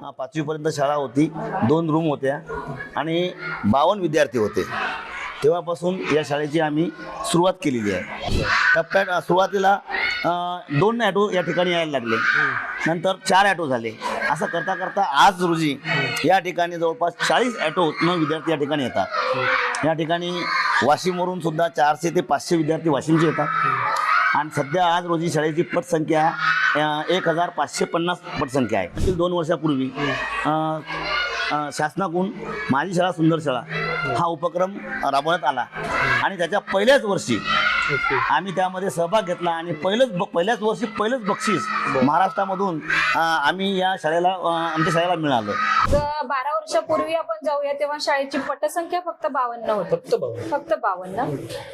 पाचवीपर्यंत शाळा होती. दोन रूम होत्या आणि बावन्न विद्यार्थी होते. तेव्हापासून या शाळेची आम्ही सुरुवात केलेली आहे. टप्प्यात सुरुवातीला दोन ॲटो या ठिकाणी यायला लागले. नंतर चार ॲटो झाले. असं करता करता आज रोजी या ठिकाणी जवळपास चाळीस ॲटो न विद्यार्थी या ठिकाणी येतात. या ठिकाणी वाशिमवरून सुद्धा चारशे ते पाचशे विद्यार्थी वाशिमचे येतात. आणि सध्या आज रोजी शाळेची पटसंख्या एक हजार पाचशे पन्नास पटसंख्या आहे. मागील दोन वर्षापूर्वी शासनाकडून माझी शाळा सुंदर शाळा हा उपक्रम राबवण्यात आला. आणि त्याच्या पहिल्याच वर्षी आम्ही त्यामध्ये सहभाग घेतला आणि पहिलंच ब पहिल्याच वर्षी पहिलंच बक्षीस महाराष्ट्रामधून आम्ही या शाळेला आमच्या शाळेला मिळालं. बारा वर्षापूर्वी आपण जाऊया तेव्हा शाळेची पटसंख्या फक्त बावन्न होती. फक्त बाबा फक्त बावन्न.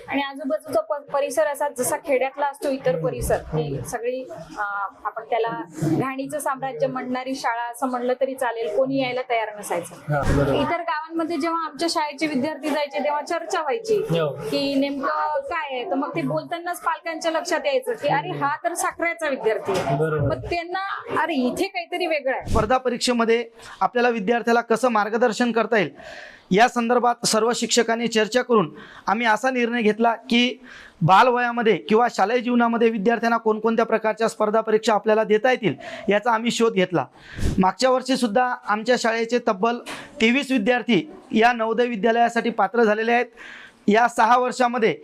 आणि आजूबाजूचा प- परिसर असा जसा खेड्यातला असतो इतर परिसर ही सगळी अं, आपण त्याला घाणीचं साम्राज्य म्हणणारी शाळा असं म्हणलं तरी चालेल कोणी यायला तयार नसायचं. हा बरोबर. इतर गावांमध्ये जेव्हा आमच्या शाळेचे विद्यार्थी जायचे तेव्हा चर्चा व्हायची हो. की नेमकं काय आहे? तर मग ते बोलतानाच पालकांच्या लक्षात यायचं की अरे हा तर साखऱ्याचा विद्यार्थी आहे. बरोबर. मग त्यांना अरे इथे काहीतरी वेगळं आहे. स्पर्धा परीक्षेमध्ये आपल्याला विद्यार्थ्याला कसं मार्गदर्शन करता येईल या संदर्भात सर्व शिक्षकांनी चर्चा करून आम्ही असा निर्णय घेतला की बालवयामध्ये किंवा शालेय जीवनामध्ये विद्यार्थ्यांना कोणकोणत्या प्रकारच्या स्पर्धा परीक्षा आपल्याला देता येतील याचा आम्ही शोध घेतला. मागच्या वर्षीसुद्धा आमच्या शाळेचे तब्बल तेवीस विद्यार्थी या नवोदय विद्यालयासाठी पात्र झालेले आहेत. या सहा वर्षामध्ये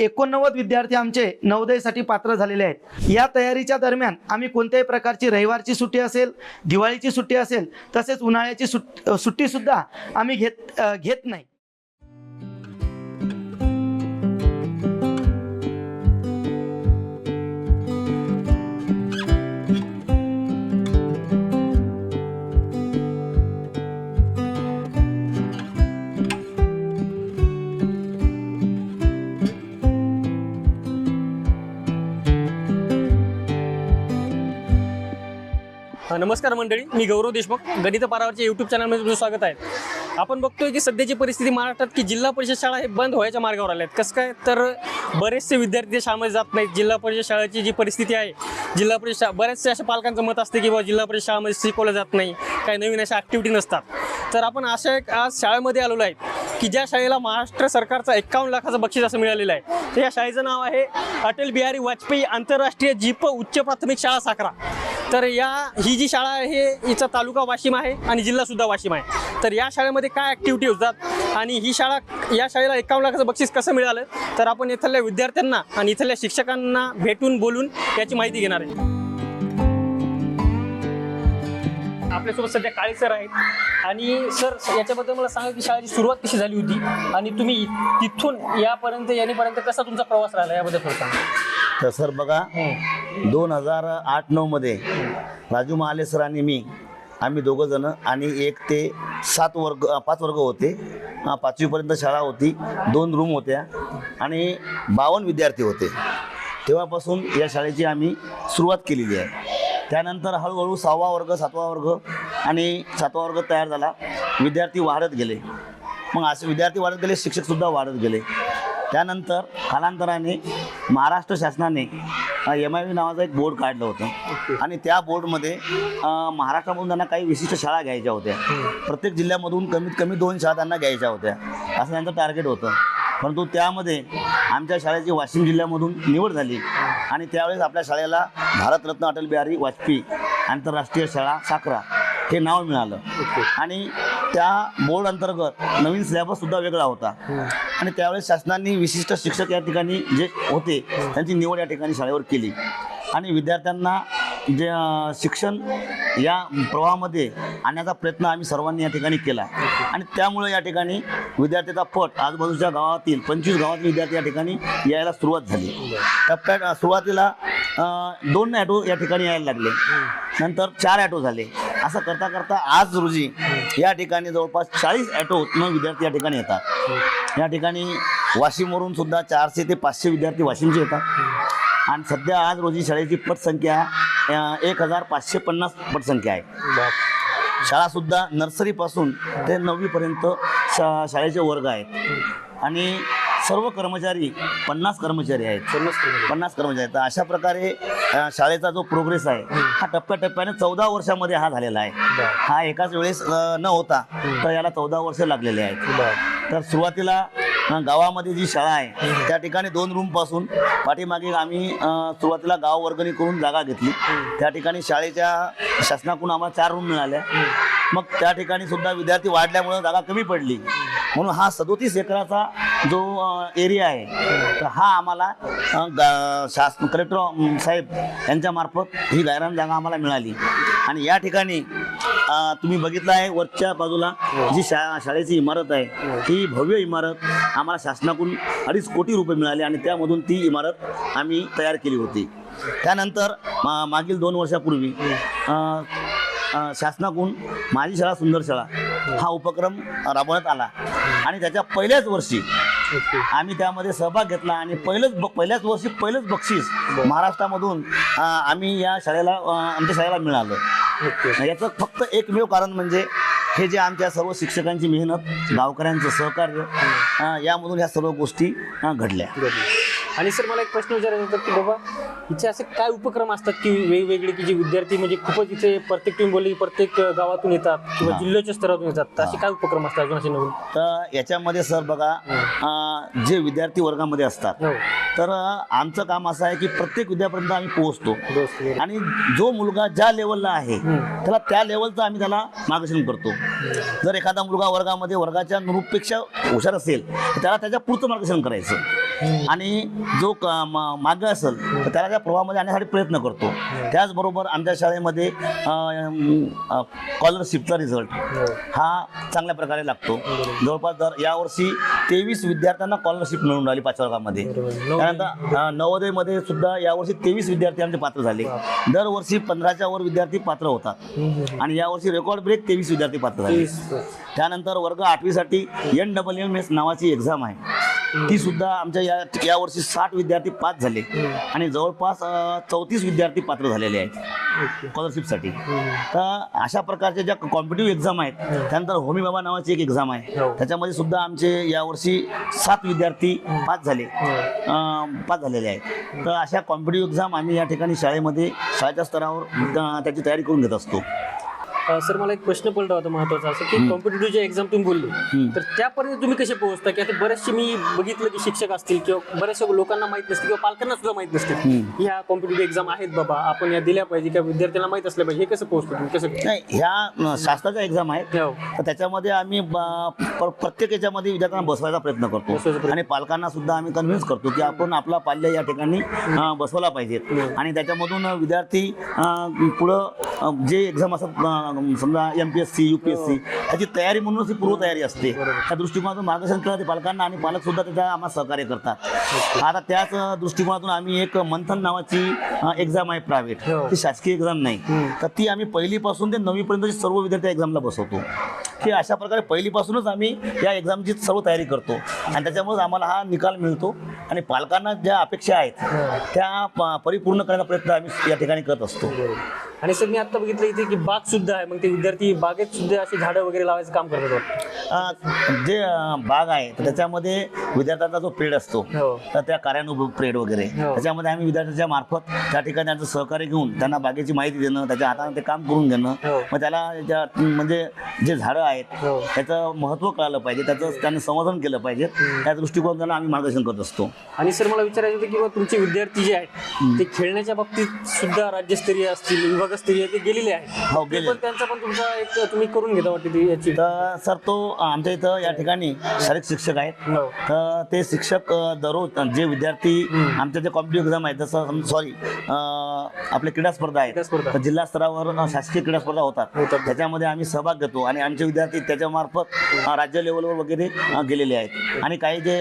एकोणनव्वद विद्यार्थी आमचे नवोदयसाठी पात्र झालेले आहेत. या तयारीच्या दरम्यान आम्ही कोणत्याही प्रकारची रविवारची सुट्टी असेल दिवाळीची सुट्टी असेल तसेच उन्हाळ्याची सुट सुट्टीसुद्धा आम्ही घेत घेत नाही. नमस्कार मंडळी मी गौरव देशमुख गणित पारावरच्या युट्यूब चॅनलमध्ये तुमचं स्वागत आहे. आपण बघतोय की सध्याची परिस्थिती महाराष्ट्रात की जिल्हा परिषद शाळा हे बंद व्हायच्या मार्गावर आल्या आहेत कसं काय? तर बरेचसे विद्यार्थी शाळेमध्ये जात नाहीत. जिल्हा परिषद शाळेची जी परिस्थिती आहे जिल्हा परिषद शा बऱ्याचशा अशा पालकांचं मत असते की बाबा जिल्हा परिषद शाळेमध्ये शिकवलं जात नाही काही नवीन अशा ॲक्टिव्हिटी नसतात. तर आपण अशा एक आज शाळेमध्ये आलेलो आहे की ज्या शाळेला महाराष्ट्र सरकारचा एकावन्न लाखाचं बक्षीस असं मिळालेलं आहे तर या शाळेचं नाव आहे अटल बिहारी वाजपेयी आंतरराष्ट्रीय जीप उच्च प्राथमिक शाळा साखरा तर या ही जी शाळा आहे हिचा तालुका वाशिम आहे आणि जिल्हा सुद्धा वाशिम आहे. तर या शाळेमध्ये काय ॲक्टिव्हिटी होतात आणि ही शाळा या शाळेला एकावन्न लाखाचं बक्षीस कसं मिळालं? तर आपण इथल्या विद्यार्थ्यांना आणि इथल्या शिक्षकांना भेटून बोलून याची माहिती घेणार आहे. आपल्यासोबत सध्या काळे सर आहेत आणि सर याच्याबद्दल मला सांगा की शाळेची सुरुवात कशी झाली होती आणि तुम्ही तिथून यापर्यंत येण्यापर्यंत कसा तुमचा प्रवास राहिला याबद्दल तर सर बघा दोन हजार आठ नऊमध्ये राजू महाले सर आणि मी आम्ही दोघं जण आणि एक ते सात वर्ग पाच वर्ग होते. पाचवीपर्यंत शाळा होती. दोन रूम होत्या आणि बावन्न विद्यार्थी होते. तेव्हापासून या शाळेची आम्ही सुरुवात केलेली आहे. त्यानंतर हळूहळू सहावा वर्ग सातवा वर्ग आणि सातवा वर्ग तयार झाला. विद्यार्थी वाढत गेले. मग असे विद्यार्थी वाढत गेले शिक्षकसुद्धा वाढत गेले. त्यानंतर कालांतराने महाराष्ट्र शासनाने एम आय व्ही नावाचं एक बोर्ड काढलं होतं. आणि त्या बोर्डमध्ये महाराष्ट्रामधून त्यांना काही विशिष्ट शाळा घ्यायच्या होत्या. प्रत्येक जिल्ह्यामधून कमीत कमी दोन शाळा त्यांना घ्यायच्या होत्या. असं त्यांचं टार्गेट होतं. परंतु त्यामध्ये आमच्या शाळेची वाशिम जिल्ह्यामधून निवड झाली. आणि त्यावेळेस आपल्या शाळेला भारतरत्न अटल बिहारी वाजपेयी आंतरराष्ट्रीय शाळा साखरा हे नाव मिळालं. आणि त्या बोर्ड अंतर्गत नवीन सिलेबस सुद्धा वेगळा होता. आणि त्यावेळेस शासनाने विशिष्ट शिक्षक या ठिकाणी जे होते त्यांची निवड या ठिकाणी शाळेवर केली. आणि विद्यार्थ्यांना जे शिक्षण या प्रवाहामध्ये आणण्याचा प्रयत्न आम्ही सर्वांनी या ठिकाणी केला. आणि त्यामुळे या ठिकाणी विद्यार्थ्याचा पट आजूबाजूच्या गावातील पंचवीस गावातील विद्यार्थी या ठिकाणी यायला सुरुवात झाली. टप्प्यात सुरुवातीला दोन ॲटो या ठिकाणी यायला लागले. नंतर चार ॲटो झाले. असं करता करता आज रोजी या ठिकाणी जवळपास चाळीस ॲटो न विद्यार्थी या ठिकाणी येतात. या ठिकाणी वाशिमवरून सुद्धा चारशे ते पाचशे विद्यार्थी वाशिमचे येतात. आणि सध्या आज रोजी शाळेची पटसंख्या एक हजार पाचशे पन्नास पटसंख्या आहे. शाळासुद्धा नर्सरीपासून ते नववीपर्यंत शा शाळेचे वर्ग आहेत. आणि सर्व कर्मचारी पन्नास कर्मचारी आहेत. पन्नास किलोमीटर. पन्नास कर्मचारी आहेत. तर अशा प्रकारे अ, शाळेचा जो प्रोग्रेस आहे हा टप्प्याटप्प्याने चौदा वर्षामध्ये हा झालेला आहे. बरं. हा एकाच वेळेस अ, न होता तर याला चौदा वर्ष लागलेले आहेत. बरं. तर सुरुवातीला अ, गावामध्ये जी शाळा आहे त्या ठिकाणी दोन रूमपासून पाठीमागे आम्ही अ, सुरुवातीला गाव वर्गणी करून जागा घेतली. त्या ठिकाणी शाळेच्या शासनाकडून आम्हाला चार रूम मिळाल्या. मग त्या ठिकाणी सुद्धा विद्यार्थी वाढल्यामुळे जागा कमी पडली. म्हणून हा सदोतीस एकराचा जो एरिया आहे तर हा आम्हाला गा- शासन कलेक्टर साहेब यांच्यामार्फत ही गायरान जागा आम्हाला मिळाली. आणि या ठिकाणी तुम्ही बघितलं आहे वरच्या बाजूला जी शा शाळेची इमारत आहे ही भव्य इमारत आम्हाला शासनाकडून अडीच कोटी रुपये मिळाले आणि त्यामधून ती इमारत आम्ही तयार केली होती. त्यानंतर मा- मागील दोन वर्षापूर्वी शासनाकडून माझी शाळा सुंदर शाळा हा उपक्रम राबवण्यात आला. आणि त्याच्या पहिल्याच वर्षी आम्ही त्यामध्ये सहभाग घेतला आणि पहिलंच ब- पहिल्याच वर्षी पहिलंच बक्षीस महाराष्ट्रामधून आम्ही या शाळेला आमच्या शाळेला मिळालं. याचं फक्त एकमेव कारण म्हणजे हे जे आमच्या सर्व शिक्षकांची मेहनत गावकऱ्यांचं सहकार्य यामधून ह्या सर्व गोष्टी घडल्या. घडली. आणि सर मला एक प्रश्न विचारायचा होता की बाबा इथे असे काय उपक्रम असतात की वेगवेगळे की जे विद्यार्थी म्हणजे खूपच इथे प्रत्येक तुम्ही बोलले प्रत्येक गावातून येतात किंवा हा. जिल्ह्याच्या स्तरातून येतात. असे काय उपक्रम असतात अजून असे नवीन? तर याच्यामध्ये सर बघा अ, जे विद्यार्थी वर्गामध्ये असतात हो. तर आमचं काम असं आहे की प्रत्येक विद्यापर्यंत आम्ही पोहोचतो. आणि जो मुलगा ज्या लेवलला आहे. त्याला त्या लेवलचं आम्ही त्याला मार्गदर्शन करतो. जर एखादा मुलगा वर्गामध्ये वर्गाच्या नुरूपपेक्षा हुशार असेल तर त्याला त्याच्या पुढचं मार्गदर्शन करायचं. आणि जो मागं असेल तर त्याला त्या प्रवाहामध्ये आणण्यासाठी प्रयत्न करतो त्याचबरोबर आमच्या शाळेमध्ये स्कॉलरशिपचा रिझल्ट हो. चांगल्या प्रकारे लागतो जवळपास दर यावर्षी तेवीस विद्यार्थ्यांना स्कॉलरशिप मिळून राहिली पाच वर्गामध्ये. त्यानंतर नवोदयमध्ये सुद्धा यावर्षी तेवीस विद्यार्थी आमचे पात्र झाले दरवर्षी पंधराच्या वर विद्यार्थी पात्र होतात. आणि यावर्षी रेकॉर्ड ब्रेक तेवीस विद्यार्थी पात्र झाले. त्यानंतर वर्ग आठवीसाठी एन डबल एम एस नावाची एक्झाम आहे ती सुद्धा आमच्या या यावर्षी साठ विद्यार्थी पास झाले. आणि जवळपास चौतीस विद्यार्थी पात्र झालेले आहेत. स्कॉलरशिपसाठी हम्म. तर अशा प्रकारच्या ज्या कॉम्पिटिव्ह एक्झाम आहेत त्यानंतर होमी बाबा नावाची एक एक्झाम आहे. हो. त्याच्यामध्ये सुद्धा आमचे यावर्षी सात विद्यार्थी पास झाले. पास झालेले आहेत. तर अशा कॉम्पिटिव्ह एक्झाम आम्ही या ठिकाणी शाळेमध्ये शाळेच्या स्तरावर त्याची तयारी करून घेत असतो. सर मला एक प्रश्न पडला होता महत्त्वाचा असं की कॉम्पिटेटिव्ह एक्झाम तुम्ही बोलले. तर त्यापर्यंत तुम्ही कसे पोहोचता? की आता बरेचसे मी बघितलं की शिक्षक असतील किंवा बऱ्याचशा लोकांना माहीत नसते किंवा पालकांना सुद्धा माहीत नसते की ह्या कॉम्पिटेटिव्ह एक्झाम आहेत बाबा आपण या दिल्या पाहिजे किंवा विद्यार्थ्यांना माहीत असल्या पाहिजे. हे कसं पोहोचतो तुम्ही? कसं नाही ह्या अं, शास्त्राच्या एक्झाम आहेत. हो. तर त्याच्यामध्ये आम्ही प्रत्येक याच्यामध्ये विद्यार्थ्यांना बसवायचा प्रयत्न करतो. आणि पालकांना सुद्धा आम्ही कन्व्हिन्स करतो की आपण आपला पाल्य या ठिकाणी बसवला पाहिजेत आणि त्याच्यामधून विद्यार्थी पुढं जे एक्झाम असतात समजा M P S C U P S C त्याची तयारी म्हणूनच ही पूर्वतयारी असते. त्या दृष्टिकोनातून मार्गदर्शन केलं ते पालकांना आणि पालक सुद्धा त्याच्या आम्हाला सहकार्य करतात. आता त्याच दृष्टिकोनातून आम्ही एक मंथन नावाची एक्झाम आहे प्रायव्हेट हो. ती शासकीय एक्झाम नाही. तर ती आम्ही पहिलीपासून ते नववीपर्यंतचे सर्व विद्यार्थी एक्झामला बसवतो. की अशा प्रकारे पहिलीपासूनच आम्ही या एक्झामची सर्व तयारी करतो. आणि त्याच्यामुळे आम्हाला हा निकाल मिळतो. आणि पालकांना ज्या अपेक्षा आहेत त्या परिपूर्ण करण्याचा प्रयत्न आम्ही या ठिकाणी करत असतो. आणि सर मी आता बघितलं इथे की बाग सुद्धा आहे. मग ते विद्यार्थी बागेत सुद्धा अशी झाडं वगैरे लावायचं काम करतात जे बाग आहे तर त्याच्यामध्ये विद्यार्थ्यांचा जो पेड असतो हो. तर त्या कार्यानुभव प्रेड वगैरे. हो. त्याच्यामध्ये आम्ही विद्यार्थ्यांच्या मार्फत त्या ठिकाणी त्यांचं सहकार्य घेऊन त्यांना बागेची माहिती देणं त्याच्या हाताने ते काम करून घेणं. हो. मग त्याला म्हणजे जे झाडं आहेत. हो. त्याचं महत्त्व कळालं पाहिजे त्याचं त्यांनी संवर्धन केलं पाहिजे. त्या दृष्टिकोनातून त्यांना आम्ही मार्गदर्शन करत असतो. आणि सर मला विचारायचं होतं की तुमचे विद्यार्थी जे आहेत ते खेळण्याच्या बाबतीत सुद्धा राज्यस्तरीय असतील विभागस्तरीय ते गेलेले आहेत. हो गेले पण त्यांचा पण तुमचा एक तुम्ही करून घेता वाटते याची? तर सर तो आमच्या इथं या ठिकाणी शारीरिक शिक्षक आहेत. हो. तर ते शिक्षक दररोज जे विद्यार्थी आमच्या जे कॉम्पिटिव्ह एक्झाम आहेत जसं सॉरी आपले क्रीडा स्पर्धा आहेत. जिल्हा स्तरावर शासकीय क्रीडा स्पर्धा होतात. होतात. त्याच्यामध्ये आम्ही सहभाग घेतो आणि आमचे विद्यार्थी त्याच्यामार्फत राज्य लेवलवर वगैरे गेलेले आहेत. आणि काही जे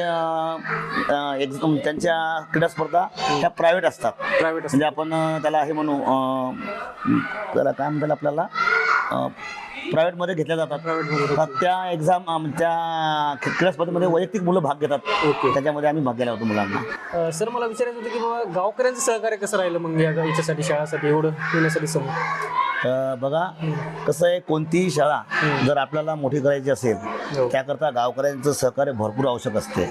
एक्झाम त्यांच्या क्रीडा स्पर्धा त्या प्रायव्हेट असतात. प्रायव्हेट म्हणजे आपण त्याला हे म्हणू त्याला काय म्हणतात आपल्याला प्रायव्हेटमध्ये घेतल्या जातात. तर त्या एक्झाम त्या क्रीडा स्पर्धेमध्ये वैयक्तिक मुलं भाग घेतात. ओके. त्याच्यामध्ये आम्ही भाग घ्यायला होतो मुलांना. सर मला विचारायचं होतं की बाबा गावकऱ्यांचं सहकार्य कसं राहिलं मग याच्यासाठी शाळासाठी एवढं येण्यासाठी समोर? बघा कसं आहे कोणतीही शाळा जर आपल्याला मोठी करायची असेल त्याकरता गावकऱ्यांचं सहकार्य भरपूर आवश्यक असते.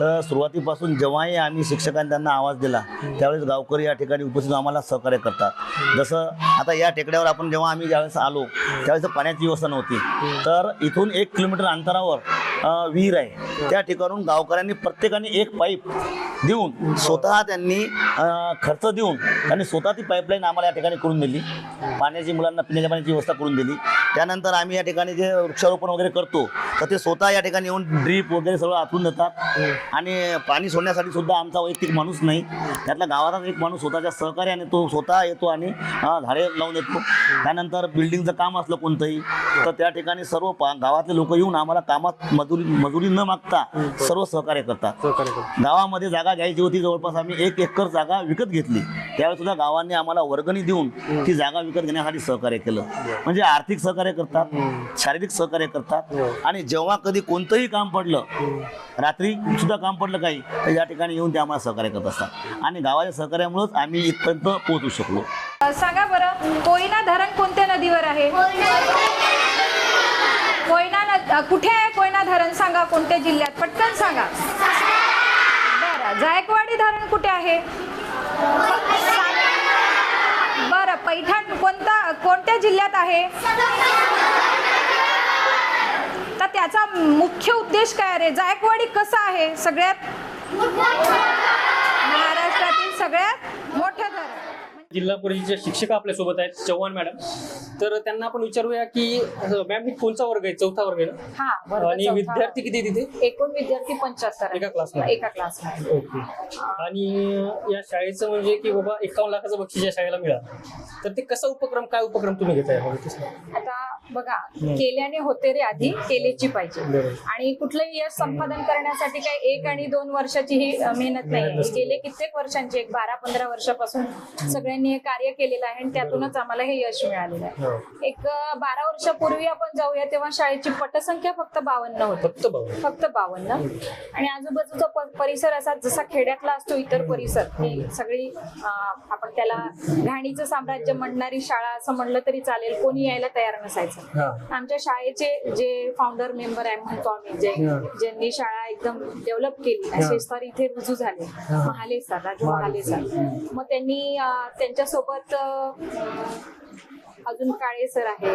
तर सुरुवातीपासून जेव्हाही आम्ही शिक्षकांनी त्यांना आवाज दिला त्यावेळेस गावकरी या ठिकाणी उपस्थित आम्हाला सहकार्य करतात. जसं आता या टेकड्यावर आपण जेव्हा आम्ही ज्यावेळेस आलो त्यावेळेस पाण्याची व्यवस्था नव्हती. तर इथून एक किलोमीटर अंतरावर विहीर आहे. त्या ठिकाणून गावकऱ्यांनी प्रत्येकाने एक पाईप देऊन स्वतः त्यांनी खर्च देऊन त्यांनी स्वतः ती पाईपलाईन आम्हाला या ठिकाणी करून दिली. पाण्याची मुलांना पिण्याच्या पाण्याची व्यवस्था करून दिली. त्यानंतर आम्ही या ठिकाणी जे वृक्षारोपण वगैरे करतो तर ते स्वतः या ठिकाणी येऊन ड्रीप वगैरे सगळं आतून देतात. आणि पाणी सोडण्यासाठी सुद्धा आमचा वैयक्तिक माणूस नाही. त्यातला गावातच एक माणूस स्वतःच्या सहकार्याने तो स्वतः येतो आणि झाडे लावून येतो त्यानंतर बिल्डिंगचं काम असलं कोणतंही तर त्या ठिकाणी सर्व पा गावातले लोक येऊन आम्हाला कामात मजुरी मजुरी न मागता सर्व सहकार्य करतात. गावामध्ये जागा घ्यायची होती जवळपास आम्ही एक एकर जागा विकत घेतली. त्यावेळेस सुद्धा गावांनी आम्हाला वर्गणी देऊन ती जागा विकत घेण्यासाठी सहकार्य केलं. म्हणजे आर्थिक सहकार्य करतात शारीरिक सहकार्य करतात आणि जेव्हा कधी कोणतंही काम पडलं रात्री सुद्धा काम पडलं काही तर या ठिकाणी येऊन ते आम्हाला सहकार्य करत असतात. आणि गावाच्या सहकार्यामुळेच आम्ही इथपर्यंत पोहोचू शकलो. सांगा बरं कोयना धरण कोणत्या नदीवर आहे? कोयना कुठे आहे कोयना धरण? सांगा कोणत्या जिल्ह्यात? पटकन सांगा. बरं जायकवाडी धरण कुठे आहे? बरं पैठण कोणता कोणत्या जिल्ह्यात आहे? तर त्याचा मुख्य उद्देश काय रे? जायकवाडी कसं आहे सगळ्यात? महाराष्ट्रातील सगळ्यात जिल्हा परिषदेच्या शिक्षक आपल्यासोबत आहेत चव्हाण मॅडम तर त्यांना आपण विचारूया की मॅम ही कोणचा वर्ग आहे चौथा वर्ग आहे ना हा वर्ग आणि चौथा. विद्यार्थी किती आहे तिथे एकूण विद्यार्थी पंच्याहत्तर एका क्लासमध्ये? एका क्लासमध्ये ओके आणि या शाळेचं म्हणजे की बाबा एकावन्न लाखाचं बक्षीस या शाळेला मिळालं तर ते कसा उपक्रम काय उपक्रम तुम्ही घेताय. आता बघा केल्याने होते रे आधी केलेची पाहिजे बरोबर. आणि कुठलंही यश संपादन करण्यासाठी काही एक आणि दोन वर्षाची ही अ, मेहनत नाही मेहनत आहे. नसते. गेले कित्येक वर्षांची एक बारा पंधरा वर्षापासून सगळ्यांनी हे कार्य केलेलं आहे आणि त्यातूनच आम्हाला हे यश मिळालेलं आहे. हो. एक बारा वर्षापूर्वी आपण जाऊया तेव्हा शाळेची पटसंख्या फक्त बावन्न होती. फक्त बावन्न. आणि आजूबाजूचा परिसर असा जसा खेड्यातला असतो इतर परिसर ही सगळी आपण त्याला घाणीचं साम्राज्य म्हणणारी शाळा असं म्हणलं तरी चालेल. कोणी यायला तयार नसायचं. आमच्या शाळेचे जे फाउंडर मेंबर आहे म्हणतो आम्ही जे. ज्यांनी शाळा एकदम डेव्हलप केली. असे सर इथे रुजू झाले. महाले सर राजू महाले सर मग त्यांनी त्यांच्यासोबत अजून काळे सर आहे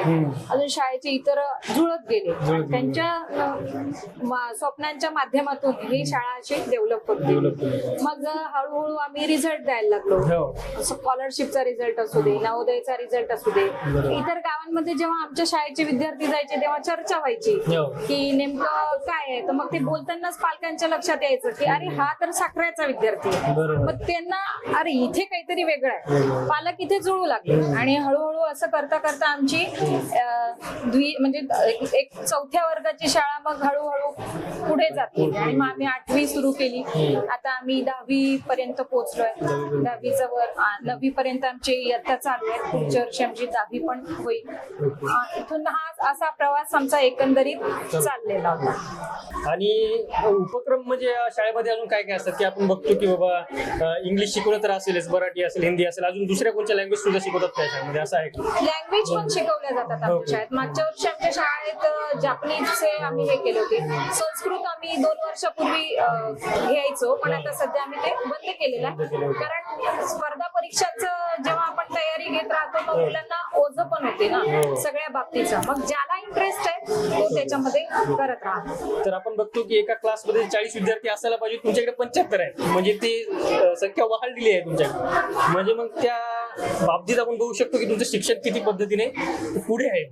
अजून शाळेचे इतर जुळत गेले. त्यांच्या स्वप्नांच्या माध्यमातून ही शाळा अशी डेव्हलप होत. मग हळूहळू आम्ही रिझल्ट द्यायला लागलो. हो. स्कॉलरशिपचा रिझल्ट असू दे नवोदयचा रिझल्ट असू दे. इतर गावांमध्ये जेव्हा आमच्या शाळेचे विद्यार्थी जायचे तेव्हा चर्चा व्हायची. हो. की नेमकं काय आहे? तर मग ते बोलतानाच पालकांच्या लक्षात यायचं की अरे हा तर साखऱ्याचा विद्यार्थी. मग त्यांना अरे इथे काहीतरी वेगळं आहे. पालक इथे जुळू लागले. आणि हळूहळू असं करता करता आमची द्वि म्हणजे एक- चौथ्या वर्गाची शाळा मग हळूहळू पुढे जाते. आणि मग आम्ही आठवी सुरू केली. आता आम्ही दहावी पर्यंत पोहोचलोय. दहावीचं वर नववी पर्यंत आमची इयत्ता चालू आहे. पुढच्या वर्षी आमची दहावी पण होईल. इथून हा असा प्रवास आमचा एकंदरीत चाललेला होता. आणि उपक्रम म्हणजे शाळेमध्ये अजून काय काय असतात? की आपण बघतो की बाबा इंग्लिश शिकवलं तर असेलच मराठी असेल हिंदी असेल अजून दुसऱ्या कोणत्या लँग्वेज सुद्धा शिकवतात त्या शाळेमध्ये? असं आहे का? लँग्वेज पण शिकवल्या जातात हो. आमच्या शाळेत. मागच्या वर्षी आमच्या शाळेत जापनीजचे आम्ही हे केले होते. संस्कृत आम्ही दोन वर्षापूर्वी घ्यायचो पण आता सध्या आम्ही ते बंद केलेलं आहे. कारण स्पर्धा परीक्षांचं जेव्हा आपण तयारी घेत राहतो मग मुलांना ओझ पण होते ना सगळ्या बाबतीचं. मग ज्याला इंटरेस्ट आहे तो त्याच्यामध्ये करत राहतो. तर आपण बघतो की एका क्लासमध्ये चाळीस विद्यार्थी असायला पाहिजे तुमच्याकडे पंच्याहत्तर आहे. म्हणजे ते संख्या वाढलेली आहे तुमच्याकडे. म्हणजे मग त्या बाबतीत आपण बघू शकतो की तुमचं शिक्षण किती पद्धतीने पुढे आहे.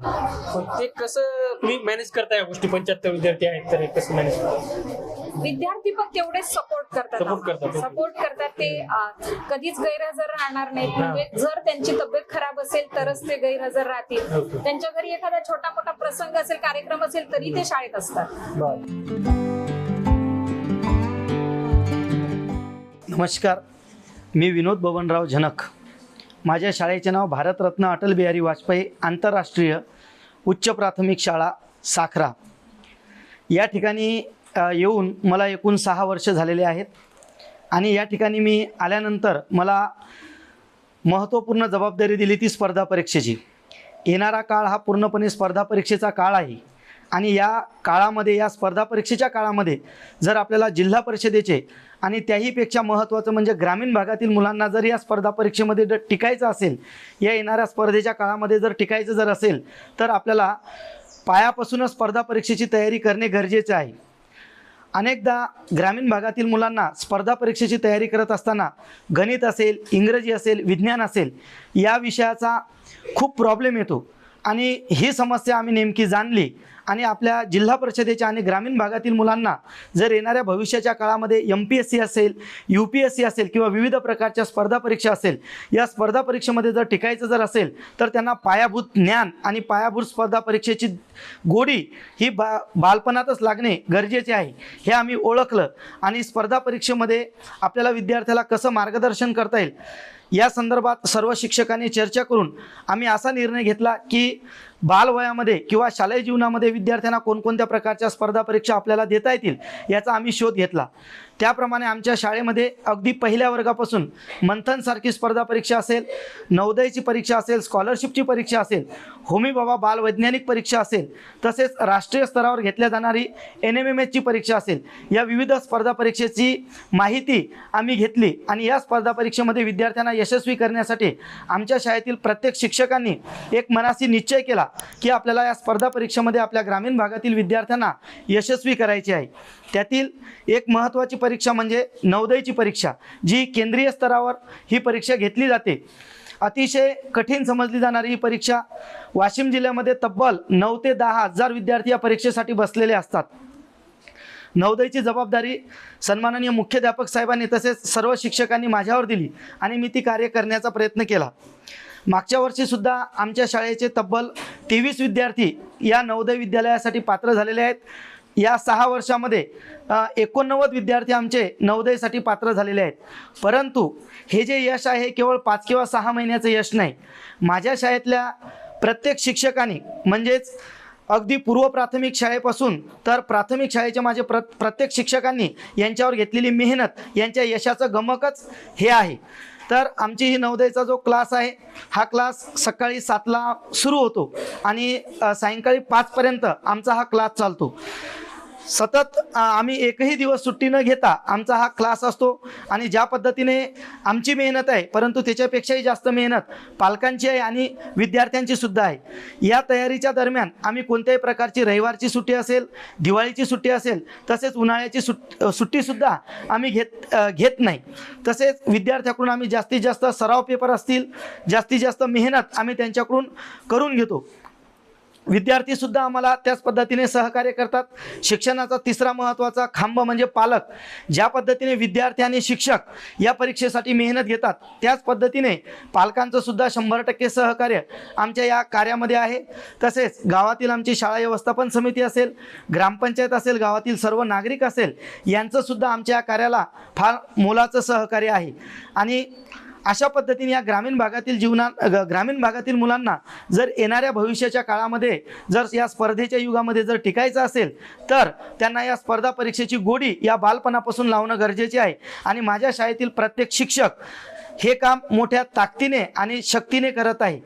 पण ते कसं तुम्ही मॅनेज करता या गोष्टी? पंच्याहत्तर विद्यार्थी आहेत तर हे कसं मॅनेज विद्यार्थी पण तेवढेच सपोर्ट करतात. सपोर्ट करतात ते कधीच गैरहजर राहणार नाहीत. म्हणजे जर त्यांची तब्येत खराब असेल तरच ते गैरहजर राहतील. त्यांच्या घरी एखादा छोटा मोठा प्रसंग असेल कार्यक्रम असेल तरी ते शाळेत असतात. नमस्कार. मी विनोद बबनराव झनक माझ्या शाळेचे नाव भारतरत्न अटल बिहारी वाजपेयी आंतरराष्ट्रीय उच्च प्राथमिक शाळा साखरा. या ठिकाणी येऊन मला एकूण सहा वर्ष झालेले आहेत आणि या ठिकाणी मी आल्यानंतर मला महत्त्वपूर्ण जबाबदारी दिली ती स्पर्धा परीक्षेची. येणारा काळ हा पूर्णपणे स्पर्धा परीक्षेचा काळ आहे. आणि या काळामध्ये या स्पर्धा परीक्षेच्या काळामध्ये जर आपल्याला जिल्हा परिषदेचे आणि त्याहीपेक्षा महत्त्वाचं म्हणजे ग्रामीण भागातील मुलांना जर या स्पर्धा परीक्षेमध्ये जर टिकायचं असेल या येणाऱ्या स्पर्धेच्या काळामध्ये जर टिकायचं जर असेल तर आपल्याला पायापासूनच स्पर्धा परीक्षेची तयारी करणे गरजेचे आहे. अनेकदा ग्रामीण भागातील मुलांना स्पर्धा परीक्षेची तयारी करत असताना गणित असेल इंग्रजी असेल विज्ञान असेल या विषयाचा खूप प्रॉब्लेम येतो. आणि ही समस्या आम्ही नेमकी जाणली. आणि आपल्या जिल्हा परिषदेच्या आणि ग्रामीण भागातील मुलांना जर येणाऱ्या भविष्याच्या काळामध्ये एम पी एस सी असेल यू पी एस सी असेल किंवा विविध प्रकारच्या स्पर्धा परीक्षा असेल या स्पर्धा परीक्षेमध्ये जर टिकायचं जर असेल तर त्यांना पायाभूत ज्ञान आणि पायाभूत स्पर्धा परीक्षेची गोडी ही बा बालपणातच लागणे गरजेचे आहे. हे आम्ही ओळखलं आणि स्पर्धा परीक्षेमध्ये आपल्याला विद्यार्थ्याला कसं मार्गदर्शन करता येईल या संदर्भात सर्व शिक्षकांनी चर्चा करून आम्ही असा निर्णय घेतला की बालवयामध्ये किंवा शालेय जीवनामध्ये विद्यार्थ्यांना कोणकोणत्या प्रकारच्या स्पर्धा परीक्षा आपल्याला देता येतील याचा आम्ही शोध घेतला. त्याप्रमाणे आमच्या शाळेमध्ये अगदी पहिल्या वर्गापासून मंथनसारखी स्पर्धा परीक्षा असेल नवोदयची परीक्षा असेल स्कॉलरशिपची परीक्षा असेल होमी बाबा बाल वैज्ञानिक परीक्षा असेल तसेच राष्ट्रीय स्तरावर घेतल्या जाणारी एन एम एम एचची परीक्षा असेल या विविध स्पर्धा परीक्षेची माहिती आम्ही घेतली आणि या स्पर्धा परीक्षेमध्ये विद्यार्थ्यांना यशस्वी करण्यासाठी आमच्या शाळेतील प्रत्येक शिक्षकांनी एक मनासी निश्चय केला की आपल्याला या स्पर्धा परीक्षेमध्ये आपल्या ग्रामीण भागातील विद्यार्थ्यांना यशस्वी करायची आहे. त्यातील एक महत्त्वाची परीक्षा म्हणजे नवोदयची परीक्षा जी केंद्रीय स्तरावर ही परीक्षा घेतली जाते. अतिशय कठीण समजली जाणारी ही परीक्षा वाशिम जिल्ह्यामध्ये तब्बल नऊ ते दहा हजार विद्यार्थी या परीक्षेसाठी बसलेले असतात. नवोदयची जबाबदारी सन्माननीय मुख्याध्यापक साहेबांनी तसेच सर्व शिक्षकांनी माझ्यावर दिली आणि मी ती कार्य करण्याचा प्रयत्न केला. मागच्या वर्षीसुद्धा आमच्या शाळेचे तब्बल तेवीस विद्यार्थी या नवोदय विद्यालयासाठी पात्र झालेले आहेत. या सहा वर्षामध्ये एकोणनव्वद विद्यार्थी आमचे नवोदयसाठी पात्र झालेले आहेत. परंतु हे जे यश आहे केवळ पाच किंवा सहा महिन्याचं यश नाही. माझ्या शाळेतल्या प्रत्येक शिक्षकांनी म्हणजेच अगदी पूर्व प्राथमिक शाळेपासून तर प्राथमिक शाळेच्या माझे प्र प्रत्येक शिक्षकांनी यांच्यावर घेतलेली मेहनत यांच्या यशाचं गमकच हे आहे. तर आमची ही नवोदयचा जो क्लास आहे हा क्लास सकाळी सातला सुरू होतो आणि सायंकाळी पाचपर्यंत आमचा हा क्लास चालतो. सतत आम्ही एकही दिवस सुट्टी न घेता आमचा हा क्लास असतो आणि ज्या पद्धतीने आमची मेहनत आहे परंतु त्याच्यापेक्षाही जास्त मेहनत पालकांची आहे आणि विद्यार्थ्यांची सुद्धा आहे. या तयारीच्या दरम्यान आम्ही कोणत्याही प्रकारची रविवारची सुट्टी असेल दिवाळीची सुट्टी असेल तसेच उन्हाळ्याची सुट सुट्टीसुद्धा आम्ही घेत घेत नाही. तसेच विद्यार्थ्याकडून आम्ही जास्तीत जास्त सराव पेपर असतील जास्तीत जास्त मेहनत आम्ही त्यांच्याकडून करून घेतो. विद्यार्थी सुद्धा आम्हाला त्याच पद्धतीने सहकार्य करतात. शिक्षणाचा तिसरा महत्त्वाचा खांब म्हणजे पालक. ज्या पद्धतीने विद्यार्थी आणि शिक्षक या परीक्षेसाठी मेहनत घेतात त्याच पद्धतीने पालकांचं सुद्धा शंभर टक्के सहकार्य आमच्या या कार्यामध्ये आहे. तसेच गावातील आमची शाळा व्यवस्थापन समिती असेल ग्रामपंचायत असेल गावातील सर्व नागरिक असेल यांचं सुद्धा आमच्या या कार्याला फार मोलाचं सहकार्य आहे. आणि अशा पद्धतीने या ग्रामीण भागातील जीवना ग- ग्रामीण भागातील मुलांना जर येणाऱ्या भविष्याच्या काळामध्ये जर या स्पर्धेच्या युगामध्ये जर टिकायचं असेल तर त्यांना या स्पर्धा परीक्षेची गोडी या बालपणापासून लावणं गरजेचे आहे. आणि माझ्या शाळेतील प्रत्येक शिक्षक हे काम मोठ्या ताकदीने आणि शक्तीने करत आहे.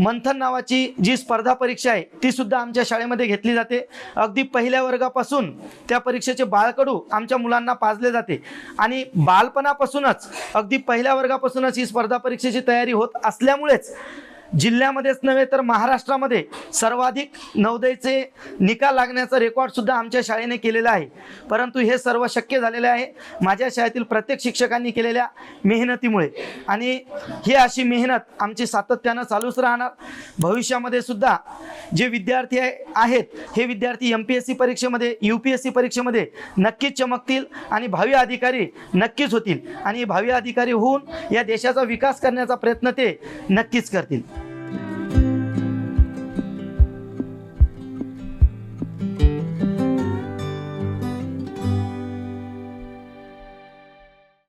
मंथन नावाची जी स्पर्धा परीक्षा आहे ती सुद्धा आमच्या शाळेमध्ये घेतली जाते. अगदी पहिल्या वर्गापासून त्या परीक्षेचे बाळकडू आमच्या मुलांना पाजले जाते. आणि बालपणापासूनच अगदी पहिल्या वर्गापासूनच ही स्पर्धा परीक्षेची तयारी होत असल्यामुळेच जिल्ह्यामध्येच नव्हे तर महाराष्ट्रामध्ये सर्वाधिक नवदयचे निकाल लागण्याचा रेकॉर्ड सुद्धा आमच्या शाळेने केलेला आहे. परंतु हे सर्व शक्य झालेले आहे. माझ्या शाळेतील प्रत्येक शिक्षकांनी केलेल्या मेहनतीमुळे. आणि ही अशी मेहनत आमची सातत्यानं चालूच राहणार. भविष्यामध्ये सुद्धा जे विद्यार्थी आहेत हे विद्यार्थी एम पी एस सी परीक्षेमध्ये यू पी एस सी परीक्षेमध्ये नक्कीच चमकतील आणि भावी अधिकारी नक्कीच होतील. आणि भावी अधिकारी होऊन या देशाचा विकास करण्याचा प्रयत्न ते नक्कीच करतील.